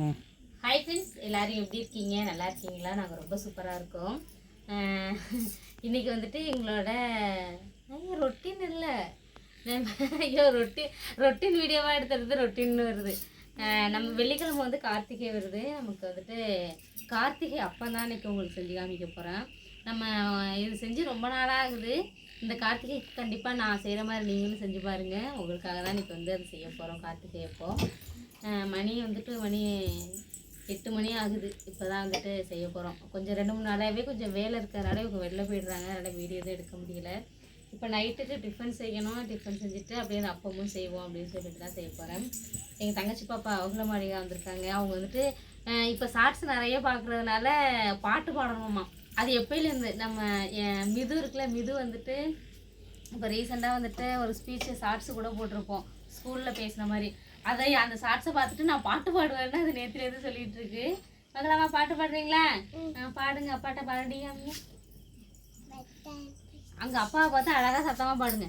High hi friends எல்லாரும் எப்படி இருக்கீங்க? நல்லா இருக்கீங்களா? நாங்கள் ரொம்ப சூப்பராக இருக்கோம். இன்றைக்கி இன்னைக்கு வந்துட்டு எங்களோட ஐயோ ரொட்டீன் இல்லை. ஐயோ ரொட்டி ரொட்டின் வீடியோவாக எடுத்துறது ரொட்டின்னு வருது. நம்ம வெள்ளிக்கிழமை வந்து கார்த்திகை வருது. நமக்கு வந்துட்டு கார்த்திகை அப்போ தான் இன்னைக்கு உங்களுக்கு செஞ்சு காமிக்க போகிறேன் நம்ம இது செஞ்சு ரொம்ப நாளாக ஆகுது. இந்த கார்த்திகைக்கு கண்டிப்பாக நான் செய்கிற மாதிரி நீங்களும் செஞ்சு பாருங்கள் உங்களுக்காக தான் இன்னைக்கு வந்து அது செய்ய போகிறோம் கார்த்திகை அப்போ. மணி வந்துட்டு மணி எட்டு மணி ஆகுது. இப்போ தான் வந்துட்டு செய்ய போகிறோம் கொஞ்சம் ரெண்டு மூணு நாளாகவே கொஞ்சம் வேலை இருக்கிறனால இவங்க வெளில போயிடுறாங்க. அதனால் வீடியோ தான் எடுக்க முடியல. இப்போ நைட்டுக்கு டிஃபன் செய்யணும். டிஃபன் செஞ்சுட்டு அப்படியே அப்பமும் செய்வோம் அப்படின்னு சொல்லிட்டு தான் செய்ய போகிறேன் எங்கள் தங்கச்சி பாப்பா அவங்கள மாளிகை வந்திருக்காங்க. அவங்க வந்துட்டு இப்போ ஷார்ட்ஸ் நிறைய பார்க்குறதுனால பாட்டு பாடணுமா அது எப்பயிலேருந்து நம்ம மிது இருக்குல்ல மிது வந்துட்டு இப்போ ரீசெண்டாக வந்துட்டு ஒரு ஸ்பீச்சு ஷார்ட்ஸு கூட போட்டிருப்போம். ஸ்கூலில் பேசின மாதிரி. அதை அந்த ஷார்ட்ஸை பார்த்துட்டு நான் பாட்டு பாடுவேன்னு அது நேற்றுலேருந்து சொல்லிட்டு இருக்கு. மகளாமா பாட்டு பாடுறீங்களா? பாடுங்க அப்பாட்ட பாடுறீங்க அங்கே அப்பாவை பார்த்து அழகாக சத்தமாக பாடுங்க.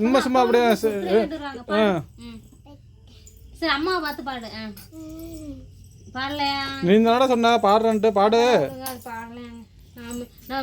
சும்மா சும்மா அப்படியே சரி அம்மாவை பார்த்து பாடு பாடலையா? நீ சொன்ன பாடுறேன்ட்டு பாடு. பாடுங்க,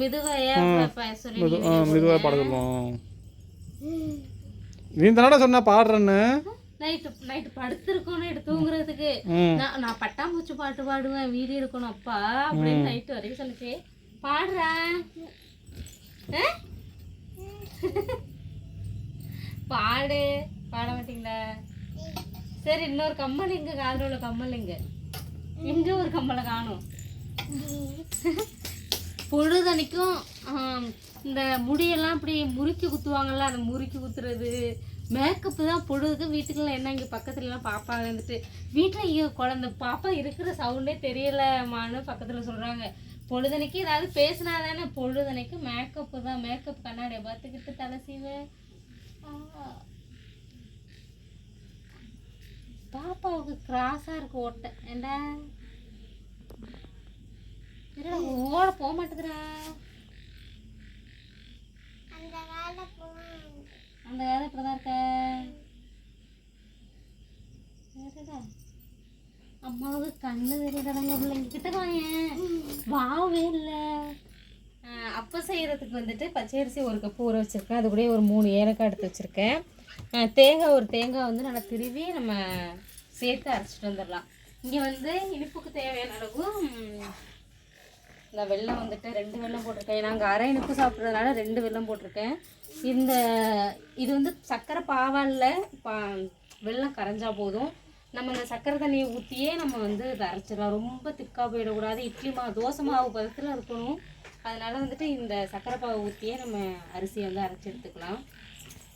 மிதுவாக பாட சொல்லுவோம். நீ தானடா சொன்ன பாடுறேன்னு? நைட்டு நைட்டு படுத்திருக்கோம் நைட்டு தூங்குறதுக்கு. நான் நான் பட்டாம்பூச்சி பாட்டு பாடுவேன் வீடியோ எடுக்கணும் அப்பா அப்படின்னு நைட்டு வரைக்கும் சொல்லிச்சு பாடுறேன்? பாடு. பாட மாட்டீங்களா? சரி இன்னொரு கம்மல் எங்க காதில் உள்ள கம்மல் எங்க எங்க ஒரு கம்மலை காணும்? பொழுதனைக்கும் இந்த முடியெல்லாம் இப்படி முறுக்கி குத்துவாங்கள்ல அந்த முறுக்கி குத்துறது மேக்கப்பு தான் பொழுதுக்கு வீட்டுக்குள்ள என்ன இங்கே பக்கத்துலலாம் பாப்பா வந்துட்டு வீட்டில் இங்கே குழந்த பாப்பா இருக்கிற சவுண்டே தெரியலமான்னு பக்கத்தில் சொல்கிறாங்க பொழுதனைக்கு ஏதாவது பேசினா தானே பொழுதனைக்கு மேக்கப்பு தான் மேக்கப் கண்ணாடியை பார்த்துக்கிட்டு தலை செய்வேன் பாப்பாவுக்கு கிராஸாக இருக்கு ஓட்டை. ஏண்டா? என்னடா ஓட போக மாட்டேதுடா அந்த காலம் இப்படி தான் இருக்க. ஏடா. அம்மாவுக்கு கண்ணு தெரியலடங்க பிள்ளைங்க கிட்ட வாயேன் வாவே இல்லை. அப்போ செய்கிறதுக்கு வந்துட்டு பச்சரிசி ஒரு கப்பு ஊற வச்சுருக்கேன். அது கூட ஒரு மூணு ஏலக்காய் எடுத்து வச்சுருக்கேன். தேங்காய் ஒரு தேங்காய் வந்து நல்லா திருவி நம்ம சேர்த்து அரைச்சிட்டு வந்துடலாம். இங்கே வந்து இனிப்புக்கு தேவையான அளவு இந்த வெள்ளம் வந்துட்டு ரெண்டு வெள்ளம் போட்டிருக்கேன். நாங்கள் அரை இனிப்பு சாப்பிட்றதுனால ரெண்டு வெல்லம் போட்டிருக்கேன். இந்த இது வந்து சர்க்கரை பாவாலில் பா வெல்லம் கரைஞ்சா போதும். நம்ம இந்த சர்க்கரை தண்ணியை ஊற்றியே நம்ம வந்து இதை அரைச்சிடலாம் ரொம்ப திக்காக போயிடக்கூடாது. இட்லி மாவு தோசை மாவு பதத்தில் இருக்கணும். அதனால் வந்துட்டு இந்த சர்க்கரை பாவை ஊற்றியே நம்ம அரிசியை வந்து அரைச்சி எடுத்துக்கலாம்.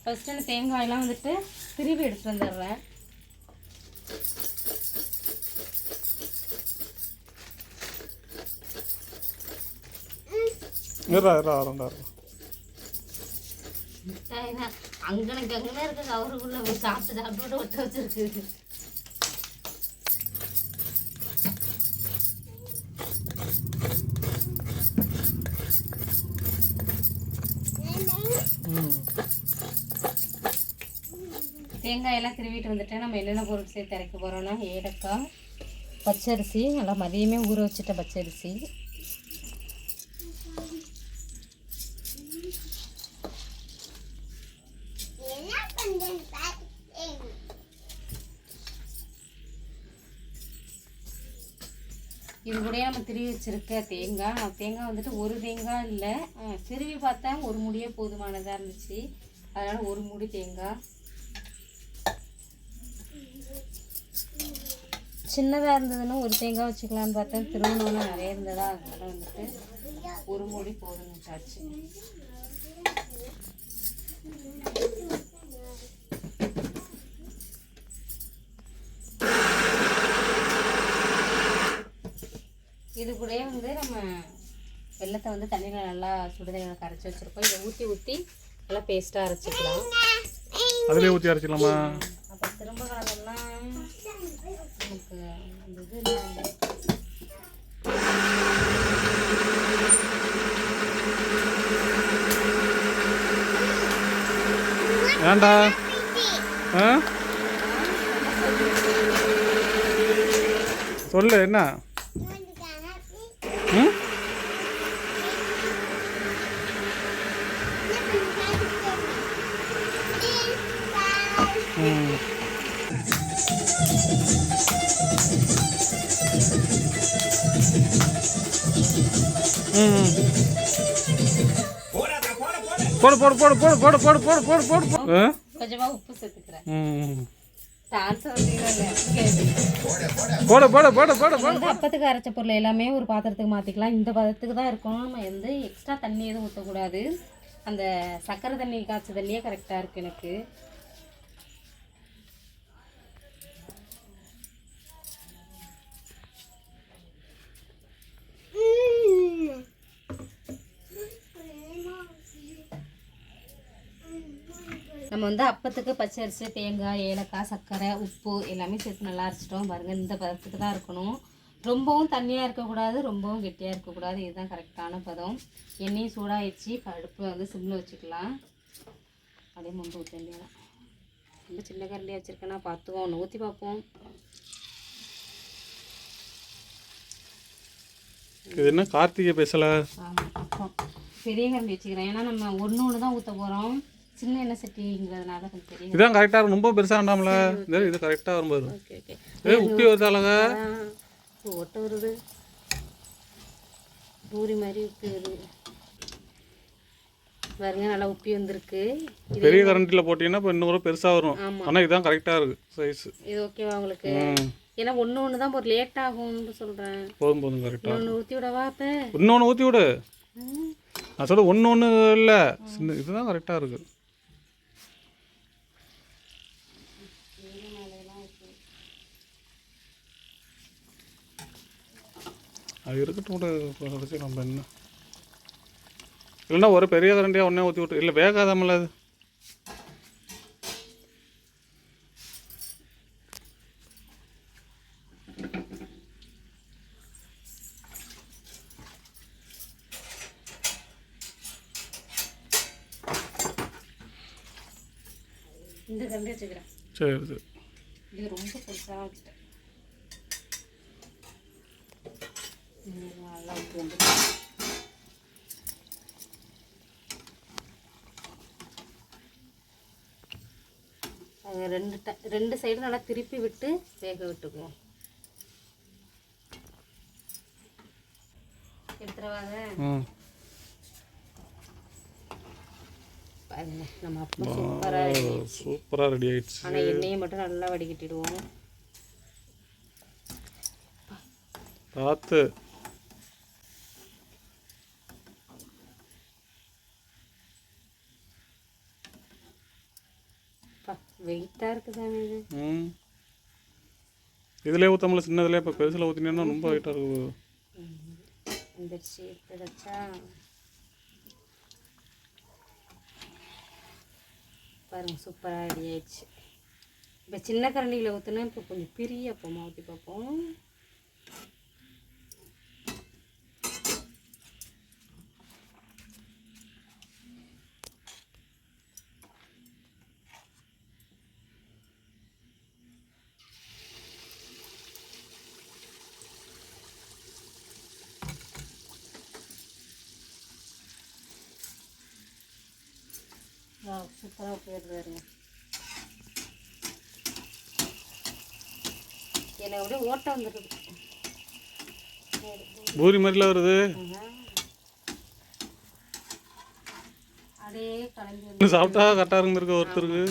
ஃபஸ்ட்டு அந்த தேங்காயெல்லாம் வந்துட்டு திருவி எடுத்துகிட்டு வந்துடுறேன். இருடா இருடா வரண்டா அங்கனுக்கு அங்கே இருக்க கவருக்குள்ள சாப்பிட்டு சாப்பிட்டு ஒட்ட வச்சிருக்கு. ம் தேங்காய் எல்லாம் திருவிட்டு வந்துட்டு நம்ம என்னென்ன பொருள் சேர்த்து இறக்க போகிறோம்னா ஏலக்காய் பச்சரிசி நல்லா மதியமே ஊற வச்சுட்ட பச்சரிசி இது கூட நம்ம திருவி வச்சுருக்க தேங்காய். தேங்காய் வந்துட்டு ஒரு தேங்காய் இல்லை. திருவி பார்த்தா ஒரு முடியே போதுமானதாக இருந்துச்சு. அதனால் ஒரு முடி தேங்காய். சின்னதாக இருந்ததுன்னா ஒரு தேங்காய் வச்சுக்கலான்னு பார்த்தா திருவண்ணாமலை நிறைய இருந்ததா அதனால் வந்துட்டு ஒரு மூடி போதும் விட்டாச்சு. இது கூடயே வந்து நம்ம வெள்ளத்தை வந்து தண்ணியில் நல்லா சுடுதண்ணியில் கரைச்சி வச்சுருக்கோம். இதை ஊற்றி ஊற்றி நல்லா பேஸ்ட்டாக அரைச்சிக்கலாம். அதுலேயே ஊற்றி அரைச்சிக்கலாமா அப்போ திரும்ப கலந்தோம்னா நமக்கு அந்த இது ஆ? சொல்லு என்ன ம் ம் ம் போடு போடு போடு போடு போடு போடு போடு போடு போடு போடு ஆ கொஞ்சமாக உப்பு சேர்த்துக்கிறேன் போடு போடு போடு போடு போடு அப்பத்துக்கு அரைச்ச பொருள் எல்லாமே ஒரு பாத்திரத்துக்கு மாற்றிக்கலாம் இந்த பதத்துக்கு தான் இருக்கணும் நம்ம வந்து எக்ஸ்ட்ரா தண்ணி எதுவும் ஊற்றக்கூடாது அந்த சர்க்கரை தண்ணி காய்ச்ச தண்ணியே கரெக்டாக இருக்குது எனக்கு நம்ம வந்து அப்பத்துக்கு பச்சரிசி தேங்காய் ஏலக்காய் சர்க்கரை உப்பு எல்லாமே சேர்த்து நல்லா அரைச்சிட்டோம். பாருங்கள் இந்த பதத்துக்கு தான் இருக்கணும். ரொம்பவும் தண்ணியாக இருக்கக்கூடாது ரொம்பவும் கெட்டியாக இருக்கக்கூடாது. இதுதான் கரெக்டான பதம். எண்ணெயும் சூடாகிடுச்சு அடுப்பை வந்து சிம்மில் வச்சுக்கலாம். அப்படியே முன்பு ஊற்ற வேண்டியதான் ரொம்ப சின்ன கரண்டியாக வச்சுருக்கேன்னா பார்த்துவோம் ஒன்று ஊற்றி பார்ப்போம். இது என்ன? கார்த்திகை பேசல ஆமாம் பெரிய கரண்டி வச்சுக்கிறேன். ஏன்னா நம்ம ஒன்று ஒன்று தான் ஊற்ற போகிறோம் சின்ன எண்ணெய் சட்டிங்கிறதுனால கொஞ்சம் இதான் கரெக்டாக இருக்கும். ரொம்ப பெருசாக வேண்டாம்ல. இது கரெக்டாக வரும்போது. Okay okay. ஏ உப்பி வருது அழகா. ஓட்ட வருது. பூரி மாதிரி உப்பி வருது. பாருங்க நல்லா உப்பி வந்திருக்கு. பெரிய கரண்டியில் போட்டிங்கன்னா இப்போ இன்னொரு பெருசாக வரும். ஆனால் இதுதான் கரெக்டாக இருக்குது சைஸ் இது ஓகேவா உங்களுக்கு? ஏன்னா ஒன்று ஒன்று தான் ஒரு லேட் ஆகும்னு சொல்கிறேன் போதும் போதும் கரெக்டாக ஒன்று ஊற்றி விடவா இப்போ இன்னொன்று ஊற்றி விடு. நான் சொல்ல ஒன்று ஒன்று இல்லை சின்ன இதுதான் கரெக்டாக இருக்குது அது இருக்கட்டும் கூட நம்ம என்ன? இல்லைன்னா ஒரு பெரிய கரண்டியாக ஒன்றே ஊற்றி விட்டு இல்லை வேகாதாமல அது. சரி சரி. இது ரொம்ப பெருசாக வச்சுட்டேன் ம், அது ரெண்டு ட ரெண்டு சைடும் நல்லா திருப்பி விட்டு வேக விட்டுக்குவோம். எடுத்துருவாங்க பாருங்க நம்ம அப்போ சூப்பராக ரெடி சூப்பராக ரெடி ஆயிடுச்சு. ஆனால் எண்ணெயை மட்டும் நல்லா வடிகட்டிடுவோம். பார்த்து பா வெயிட்டாக இருக்குதானே இது? ம். இதிலே ஊற்றமில்ல சின்னதுலேயே இப்போ பெருசில் ஊற்றினீங்கன்னா ரொம்ப ஹைட்டாக இருக்குது வந்துருச்சு எடுத்துடச்சா பாருங்க சூப்பராக ரெடி ஆயிடுச்சு. இப்போ சின்ன கரண்டியில் ஊற்றினா இப்போ கொஞ்சம் பெரிய அப்பமா ஊற்றி பார்ப்போம். சூப்பராக போயிடுது எனக்கு அப்படியே ஓட்டம் வந்துடுது பூரி மாதிரிலாம் வருது. அப்படியே கலந்து சாப்பிட்டா கரெக்டாக இருந்திருக்கு ஒருத்தருக்கு?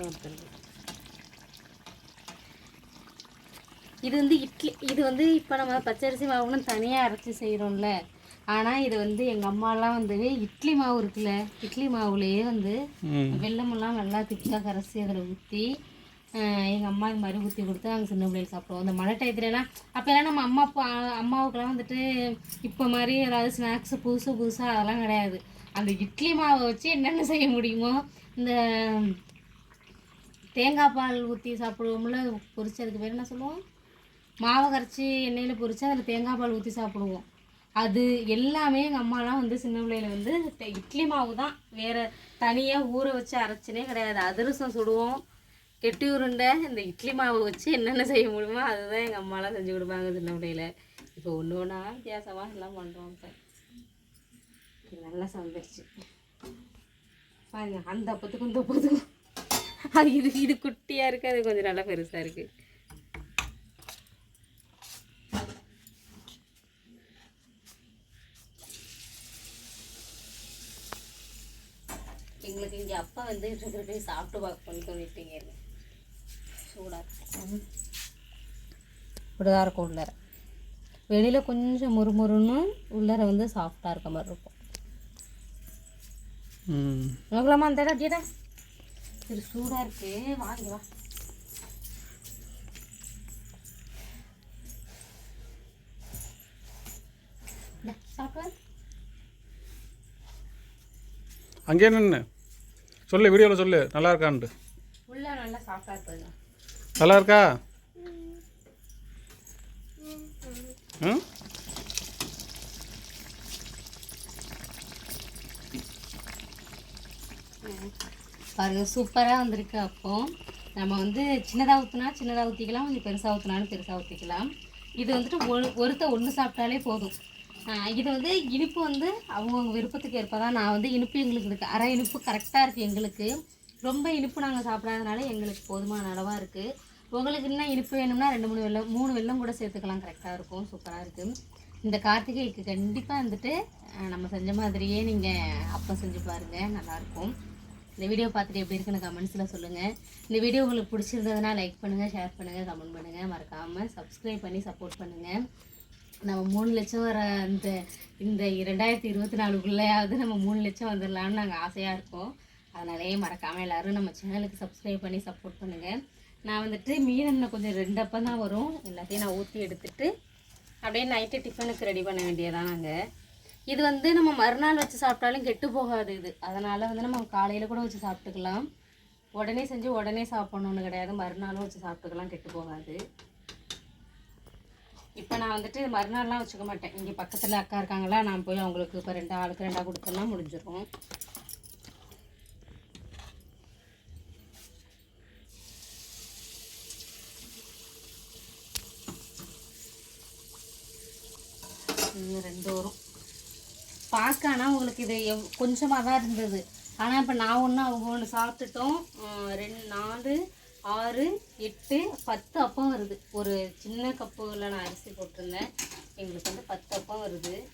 ஒருத்தருக்கு. இது வந்து இட்லி இது வந்து இப்போ நம்ம பச்சரிசி மாவுன்னு தனியாக அரைச்சி செய்கிறோம்ல ஆனால் இது வந்து எங்கள் அம்மாலாம் வந்து இட்லி மாவு இருக்குல்ல இட்லி மாவுலேயே வந்து வெள்ளமெல்லாம் நல்லா திக்காக கரைச்சி அதில் ஊற்றி எங்கள் அம்மா இது மாதிரி ஊற்றி கொடுத்து நாங்கள் சின்ன பிள்ளைகள் சாப்பிடுவோம். அந்த மழை டயத்துலலாம் அப்போல்லாம் நம்ம அம்மா அப்பா அம்மாவுக்கெல்லாம் வந்துட்டு இப்போ மாதிரி ஏதாவது ஸ்நாக்ஸு புதுசு புதுசாக அதெல்லாம் கிடையாது. அந்த இட்லி மாவை வச்சு என்னென்ன செய்ய முடியுமோ இந்த தேங்காய் பால் ஊற்றி சாப்பிடுவோம்ல பொரிச்சதுக்கு பேர் என்ன சொல்லுவோம்? மாவை கரைச்சி எண்ணெயில் பொரிச்சு அதில் தேங்காய் பால் ஊற்றி சாப்பிடுவோம். அது எல்லாமே எங்கள் அம்மாலாம் வந்து சின்ன பிள்ளையில வந்து இட்லி மாவு தான். வேறு தனியாக ஊற வச்சு அரைச்சினே கிடையாது. அதிரசம் சுடுவோம். கெட்டி உருண்டை இந்த இட்லி மாவு வச்சு என்னென்ன செய்ய முடியுமோ அதுதான் எங்கள் அம்மாலாம் செஞ்சு கொடுப்பாங்க சின்ன பிள்ளையில. இப்போ ஒன்று ஒன்றா வித்தியாசமாக எல்லாம் பண்ணுறோம் இப்போ. நல்லா சமைச்சு. பாருங்க அந்த அப்பத்துக்கும் இந்த அப்பத்துக்கும். அது இது இது குட்டியாக இருக்குது அது கொஞ்சம் நல்லா பெருசாக இருக்குது எங்களுக்கு இங்கே அப்பா வந்து இருக்கிறது சாப்பிட்டு பார்க்க பண்ணி தோணிட்டீங்க சூடாக இருக்கும் இப்படிதான் இருக்கும் உள்ளார. வெளியில் கொஞ்சம் முறுமுறுன்னு உள்ளார வந்து சாஃப்டாக இருக்க மாதிரி இருக்கும். உங்களாமா அந்த இடம் அப்படியேடா சரி சூடாக இருக்கு. வாங்கி வா. இந்தா, சாப்பிடு. அங்கேயே நின்று சொல்லு வீடியோவில் சொல்லு. நல்லா இருக்கான்ட்டு. நல்லா இருக்கா? ம்? பாருங்க சூப்பராக வந்திருக்கு அப்போ. நம்ம வந்து சின்னதாக ஊற்றினா சின்னதாக ஊற்றிக்கலாம் கொஞ்சம் பெருசாக ஊற்றினாலும் பெருசாக ஊற்றிக்கலாம் இது வந்துட்டு ஒரு ஒருத்த ஒன்று சாப்பிட்டாலே போதும். இது வந்து இனிப்பு வந்து அவங்கவுங்க விருப்பத்துக்கு ஏற்ப தான் நான் வந்து இனிப்பு எங்களுக்கு இருக்குது அரை இனிப்பு கரெக்டாக இருக்குது எங்களுக்கு. ரொம்ப இனிப்பு நாங்கள் சாப்பிடாதனால எங்களுக்கு போதுமான அளவாக இருக்குது உங்களுக்கு இன்னும் இனிப்பு வேணும்னா ரெண்டு மூணு வெள்ளம் மூணு வெள்ளம் கூட சேர்த்துக்கலாம். கரெக்டாக இருக்கும் சூப்பராக இருக்குது இந்த கார்த்திகைக்கு கண்டிப்பாக வந்துட்டு நம்ம செஞ்ச மாதிரியே நீங்கள் அப்பம் செஞ்சு பாருங்கள் நல்லாயிருக்கும் இந்த வீடியோ பார்த்துட்டு எப்படி இருக்குன்னு கமெண்ட்ஸில் சொல்லுங்கள் இந்த வீடியோ உங்களுக்கு பிடிச்சிருந்ததுன்னா லைக் பண்ணுங்கள் ஷேர் பண்ணுங்கள் கமெண்ட் பண்ணுங்கள் மறக்காமல் சப்ஸ்கிரைப் பண்ணி சப்போர்ட் பண்ணுங்கள் நம்ம மூணு லட்சம் வர அந்த இந்த ரெண்டாயிரத்தி இருபத்தி நாலுக்குள்ளேயாவது நம்ம மூணு லட்சம் வந்துடலாம்னு நாங்கள் ஆசையாக இருக்கோம். அதனாலேயே மறக்காமல் எல்லோரும் நம்ம சேனலுக்கு சப்ஸ்கிரைப் பண்ணி சப்போர்ட் பண்ணுங்கள் நான் வந்துட்டு மீதம் கொஞ்சம் ரெண்டு தான் வரும். எல்லாத்தையும் நான் ஊற்றி எடுத்துட்டு அப்படியே நைட்டு டிஃபனுக்கு ரெடி பண்ண வேண்டியதான் நாங்கள் இது வந்து நம்ம மறுநாள் வச்சு சாப்பிட்டாலும் கெட்டு போகாது இது. அதனால் வந்து நம்ம காலையில் கூட வச்சு சாப்பிட்டுக்கலாம். உடனே செஞ்சு உடனே சாப்பிட்ணுன்னு கிடையாது. மறுநாளும் வச்சு சாப்பிட்டுக்கலாம் கெட்டு போகாது. இப்போ நான் வந்துட்டு மறுநாள்லாம் வச்சுக்க மாட்டேன். இங்கே பக்கத்தில் அக்கா இருக்காங்களா நான் போய் அவங்களுக்கு இப்போ ரெண்டு ஆளுக்கு ரெண்டாக கொடுத்தோம்னா முடிஞ்சிடும் ரெண்டு வரும். பார்க்க ஆனால் உங்களுக்கு இது எவ் கொஞ்சமாக தான் இருந்தது. ஆனால் இப்போ நான் ஒன்று அவங்க ஒன்று சாப்பிட்டுட்டோம். ரெண்டு நாலு ஆறு எட்டு பத்து அப்பம் வருது. ஒரு சின்ன கப்பில் நான் அரிசி போட்டிருந்தேன். எங்களுக்கு வந்து பத்து அப்பம் வருது.